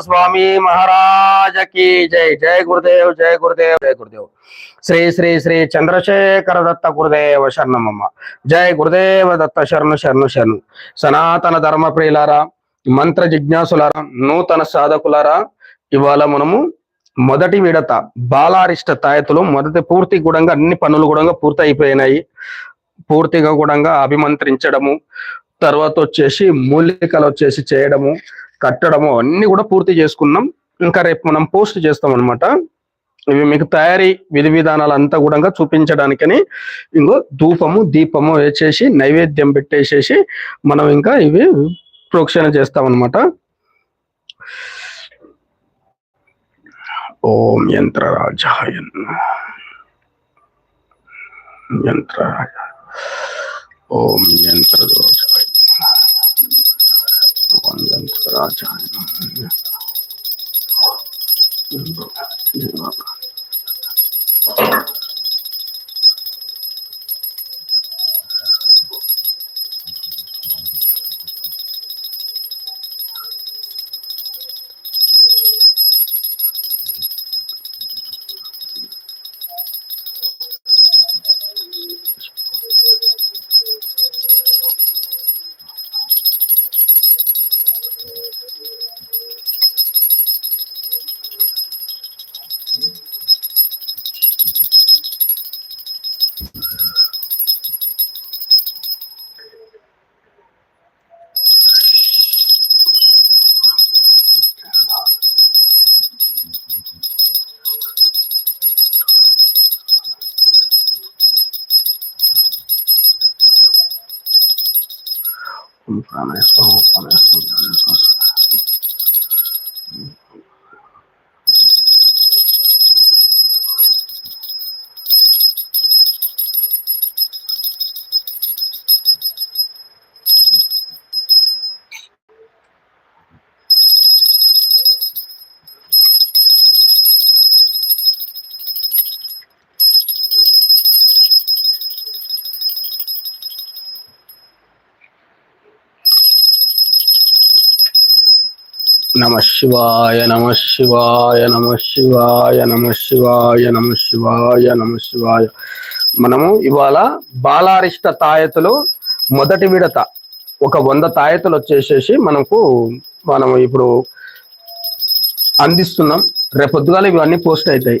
స్వామి మహారాజ జై జై గురుదేవ్ జై గురుదేవ్ జై గురుదేవ్ శ్రీ శ్రీ శ్రీ చంద్రశేఖర దత్త గురుదేవ శరణమమ్మ జై గురుదేవ దత్త శరణు శరణు శరణు సనాతన ధర్మ ప్రియులారా మంత్ర జిజ్ఞాసులారా నూతన సాధకులారా ఇవాళ మనము మొదటి విడత బాలారిష్ట తాయతులు మొదటి పూర్తి గుడంగా అన్ని పనులు కూడా పూర్తి అయిపోయినాయి పూర్తిగా కూడా అభిమంత్రించడము తర్వాత వచ్చేసి మూలికలు వచ్చేసి చేయడము కట్టడము అన్ని కూడా పూర్తి చేసుకున్నాం. ఇంకా రేపు మనం పోస్ట్ చేస్తాం అనమాట ఇవి మీకు తయారీ విధి విధానాలు అంతా కూడా చూపించడానికని ఇంకో ధూపము దీపము వేసేసి నైవేద్యం పెట్టేసేసి మనం ఇంకా ఇవి ప్రోక్షణ చేస్తామన్నమాట ఓం యంత్రరాజాయ యంత్రరాజ. ఓం యంత్ర యంత్రరాజాయ నమః. para eso, para eso, eso. నమ శివాయ నమ శివాయ నమ శివాయ నమ శివాయ నమ శివాయ నమ శివాయ. మనము ఇవాళ బాలారిష్ట తాయతులు మొదటి విడత. ఒక వంద తాయతులు వచ్చేసేసి మనకు మనం ఇప్పుడు అందిస్తున్నాం. రేపొద్దుగాల ఇవన్నీ పోస్ట్ అవుతాయి.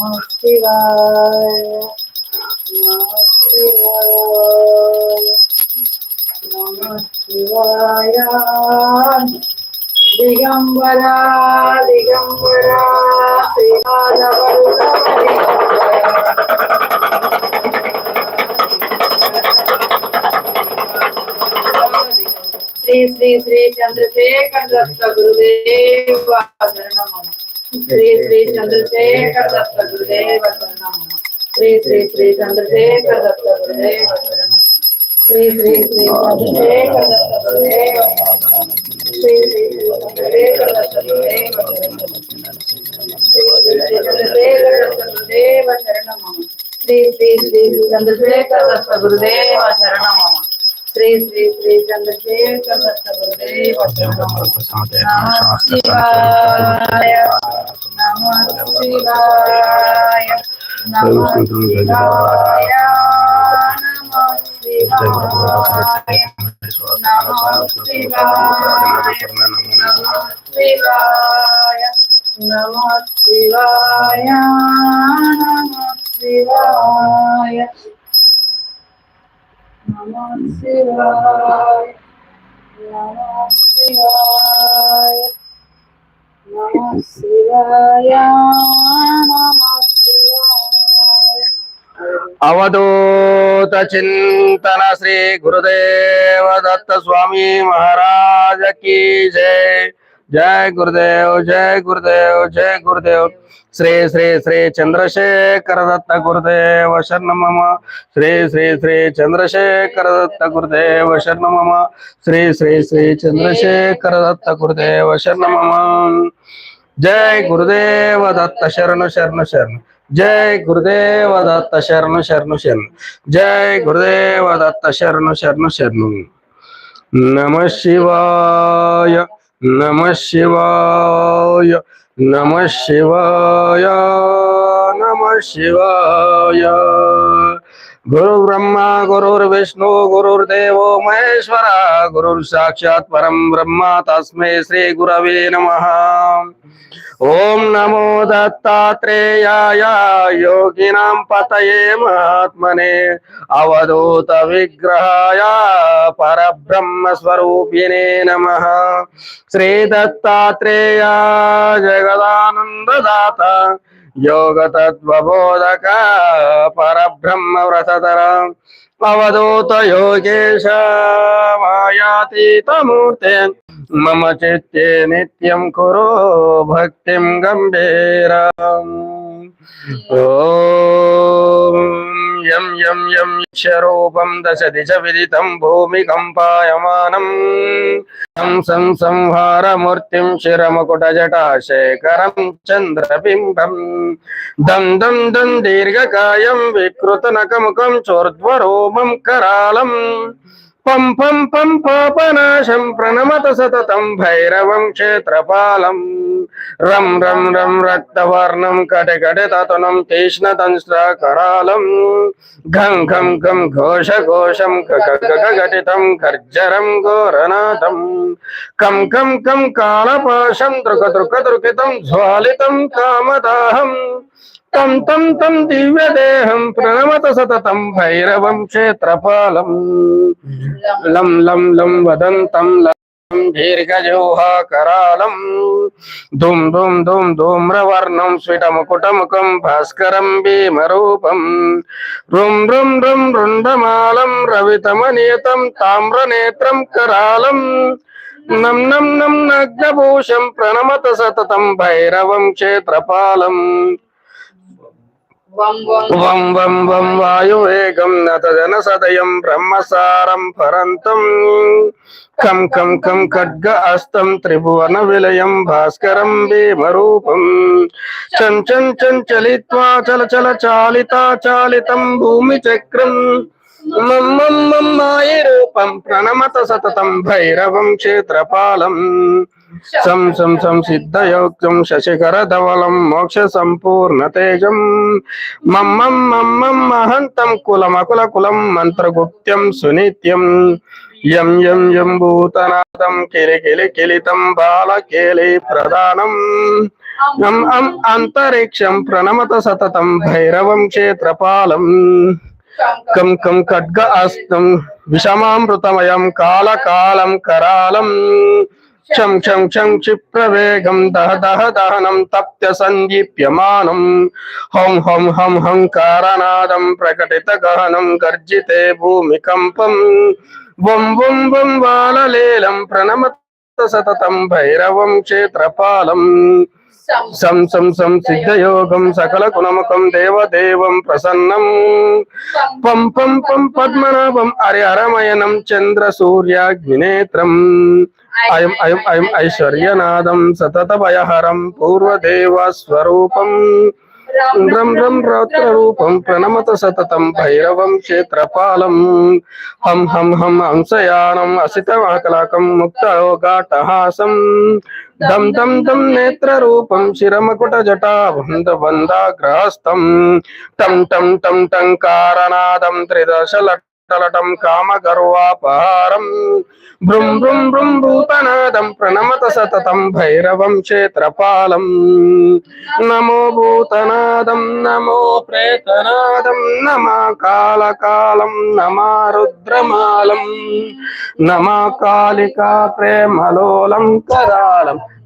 నమో శివాయ నమో శివాయ నమో శివాయ దిగంబరా దిగంబరా శ్రీ శ్రీ శ్రీ చంద్రశేఖర దత్త గురుదేవ శరణమ శ్రీ శ్రీ చంద్రశేఖర దత్త గురుదేవ శ్రీ శ్రీ శ్రీ చంద్రశేఖర దత్త గురుదేవ శ్రీ శ్రీ శ్రీ చంద్రశేఖర దత్త గురుదేవ శ్రీ శ్రీ శ్రీ చంద్రశేఖర దత్త గురుదేవ శ్రీ శ్రీ శ్రీ చంద్రశేఖర దత్త గురుదేవ శరణమ శ్రీ శ్రీ శ్రీ చంద్రశేఖర దత్త గురుదేవ శరణమ శ్రీ శ్రీ శ్రీ చంద్రశేఖర దత్త గురుదేవ శరణం నమ శివాయ నమ శివాయ నమ శివాయ నమ శివాయ శివాయ నమ శివాయ నమ శివాయ अवधूत चिंतन श्री गुरुदेव दत्त स्वामी महाराज की जय। జయ గురుదేవ్ జయ గురుదేవ్ జయ గురుదేవ్. శ్రీ శ్రీ శ్రీ చంద్రశేఖర దత్త గురుదేవ శరణమమ. శ్రీ శ్రీ శ్రీ చంద్రశేఖర దత్త గురుదేవ శరణమమ. శ్రీ శ్రీ శ్రీ చంద్రశేఖర దత్త గురుదేవ శరణమమ. జయ గురుదేవ దత్త శరణు శరణు శరణు. జయ గురుదేవ దత్త శరణు శరణు శరణు. జయ గురుదేవ దత్త శరణు శరణు శరణు. నమ శివాయ. నమ శివాయ నమ శివాయ నమ శివాయ గురు బ్రహ్మ గురుర్విష్ణు గురుర్దేవో మహేశ్వర గురుర్ సాక్షాత్ పరం బ్రహ్మ తస్మై శ్రీ గురవే నమః ఓం నమో దత్తాత్రేయాయ యోగినాం పతయే మహాత్మనే అవధూత విగ్రహాయ పరబ్రహ్మ స్వరూపిణే నమ శ్రీ యోగతత్వబోధక జగదానందదాత పరబ్రహ్మ వ్రతధర అవధూత యోగేశ మాయాతీతమూర్తే మమ చిత్తే నిత్యం కురు భక్తిం గంభీరం ఓ యం యం యం రూపం దశ దిశ విదితం భూమి కంపాయమానం సం సం సంహారమూర్తిం శిరముకుట జటాశేఖరం చంద్రబింబం దం దం దం దీర్ఘకాయం వికృతనకముఖం చోర్ధ్వరోమం కరాళం పం పం పం పాపనాశం ప్రణమత సతతం భైరవం క్షేత్రపాలం. రం రం రం రక్తవర్ణం కటి కటి తతునం తీష్ణదంశ్రాకరాళం ఘం ఘం ఘం ఘోష ఘోషం ఘటితం గర్జరం ఘోరనాథం. కం కం కం కాళపాశం దృక దృక దృకితం జ్వాలితం కామదాహం. తం తం తం దివ్యదేహం ప్రణమత సతతం భైరవం క్షేత్రపాలం లం లం లం వదంతం దీర్ఘజోహాకరాళం ధూమ్ ధూమ్ ధూమ్ ధూమ్రవర్ణం స్ఫిటముకుటముఖం భాస్కరం భీమరూపం రుం రుం రుం రుండమాలం రవితమనియతం తామ్రనేత్రం కరాళం నం నం నం నగ్నభూషం ప్రణమత సతతం భైరవం క్షేత్రపాలం వం వం వం. వాయువేగం నత సదయం బ్రహ్మసారం పరంతం. కం కం కం ఖడ్గ అస్తం త్రిభువన విలయం భాస్కరం భీమరూపం. చం చం చంచలిత్వా చల చల చాలితా చాలితం భూమి చక్రం. మం మం రూపం ప్రణమత సతతం భైరవం క్షేత్రపాలం. సం సం సం సిద్ధయోక్తం శశికర ధవలం మోక్ష సంపూర్ణ తేజం మం మం మం మం మహంతం కులమకుల కులం మంత్రగుప్త్యం సునిత్యం. యం యం యం భూతనాథం కిలి కిలి కిలితం బాలకేలి ప్రధానం. అం అం అంతరిక్షం ప్రణమత సతతం భైరవం క్షేత్రపాలం. కం కం ఖడ్గ అస్తం విషమామృతమయం కాలకాలం కరాలం. క్షం క్షం క్షం క్షిప్రవేగం దహ దహ దహనం తప్య సందీప్యమానం హం హం హం హంకారనాదం ప్రకటిత గహనం గర్జితే భూమికంపం వం వం వం బాలలీలం ప్రణమత సతతం భైరవం క్షేత్రపాలం. సం సం సం సిద్ధయోగం సకల గుణముఖం దేవదేవం ప్రసన్నం. పం పం పం పద్మనాభం. హరిహరమయనం చంద్ర సూర్యాగ్నినేత్రం అయం అయం అయం ఐశ్వర్యనాదం సతత భయహరం పూర్వదేవస్వరూపం. రం రం రౌద్ర ప్రణమత సతతం భైరవం క్షేత్రపాలం. హం హం హం హంసయానం అసితమాకలాకం ముక్తయోగాటహాసం దం దం దం నేత్ర శిరమకుట జటా వంద వందాగ్రహస్థం టం టం టం టంకారనాదం త్రిదశ లటలటం కామగర్వాపహారం. భృం భృం భృం భూతనాదం ప్రణమత సతతం భైరవం క్షేత్రపాలం. నమో భూతనాదం నమో ప్రేతనాదం నమా కాలకాలం నమా రుద్రమాలం నమా కాళికా ప్రేమలోలం కరాళం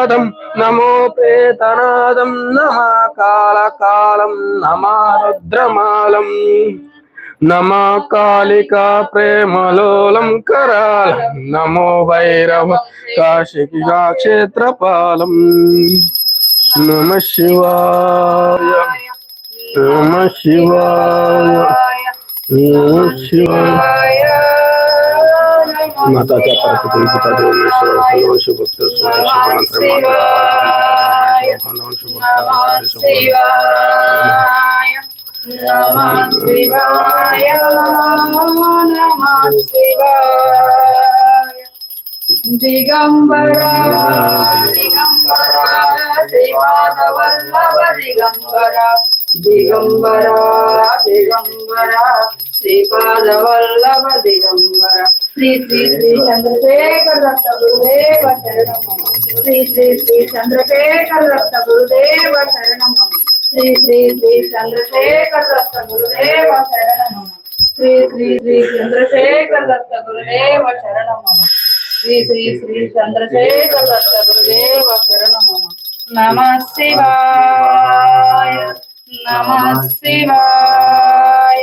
భూతనాదం నమో ప్రేతనాదం. నమ కాళకాలం నమా రుద్రమాలం నమ కాళికా ప్రేమలోలం కరాళం నమో భైరవ కాశికా క్షేత్రపాలం. నమ శివాయ. నమ శివాయ. నమ శివాయ. माता के परपति पिता देव भगवान शुभ भगवान शुभ दिगंबरा दिगंबरा श्रीवादवल्लभ दिगंबरा दिगंबरा दिगंबरा श्रीपादवल्लभ दिगंबरा శ్రీ శ్రీ శ్రీ చంద్రశేఖర దత్త గురుదేవ శరణం శ్రీ శ్రీ శ్రీ చంద్రశేఖర దత్త గురుదేవ శరణం శ్రీ శ్రీ శ్రీ చంద్రశేఖర దత్త గురుదేవ శరణం శ్రీ శ్రీ శ్రీ చంద్రశేఖర దత్త గురుదేవ శరణం శ్రీ శ్రీ శ్రీ చంద్రశేఖర దత్త గురుదేవ శరణం నమ శివాయ. నమ శివాయ.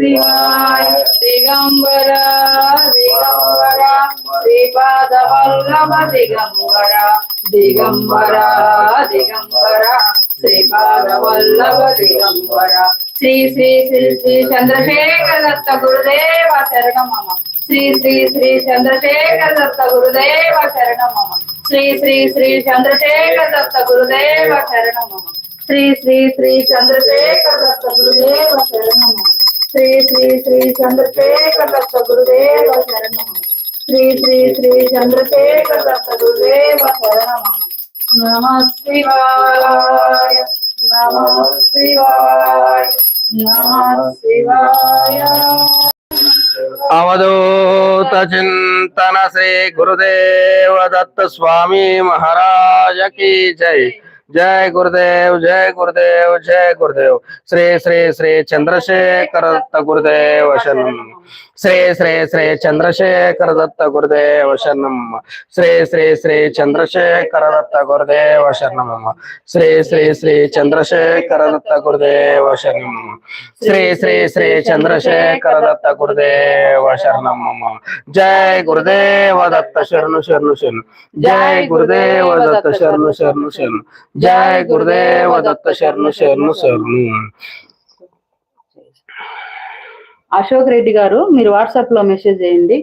శివాయ దిగంబర దిగంబర శ్రీపాదవల్లభ దిగంబర దిగంబర దిగంబర శ్రీపాదవల్లభ దిగంబర. శ్రీ శ్రీ శ్రీ శ్రీ చంద్రశేఖర దత్త గురుదేవ శరణం శ్రీ శ్రీ శ్రీ చంద్రశేఖర దత్త గురుదేవ శరణం శ్రీ శ్రీ శ్రీ చంద్రశేఖర దత్త గురుదేవ శరణం శ్రీ శ్రీ శ్రీ చంద్రశేఖర దత్త గురుదేవ శరణం श्री श्री श्री चंद्रशेखर दत्त गुरुदेव शरण। श्री श्री श्री चंद्रशेखर दत्त गुरुदेव शरण। नम शिवाय नम शिवाय नम शिवाय अवधत चिंतन से गुरुदेव दत्त स्वामी महाराज की जय। जय गुरुदेव जय गुरुदेव जय गुरुदेव। श्री श्री श्री चंद्रशेखर गुरुदेव शरणम శ్రీ శ్రీ శ్రీ చంద్రశేఖర దత్త గురుదేవ శరణమ్మ శ్రీ శ్రీ శ్రీ చంద్రశేఖర దత్త గురుదేవ శరణమ్మ శ్రీ శ్రీ శ్రీ చంద్రశేఖర దత్త గురుదేవ శరణమ్మ శ్రీ శ్రీ శ్రీ చంద్రశేఖర దత్త గురుదేవ శరణమ్మ జయ గురుదేవ దత్త శరణు శరణు శరణు జయ గురుదేవ దత్త శరణు శరణు శరణు జయ గురుదేవ దత్త శరణు శరణు శరణు అశోక్ రెడ్డి గారు మీరు వాట్సాప్లో మెసేజ్ చేయండి.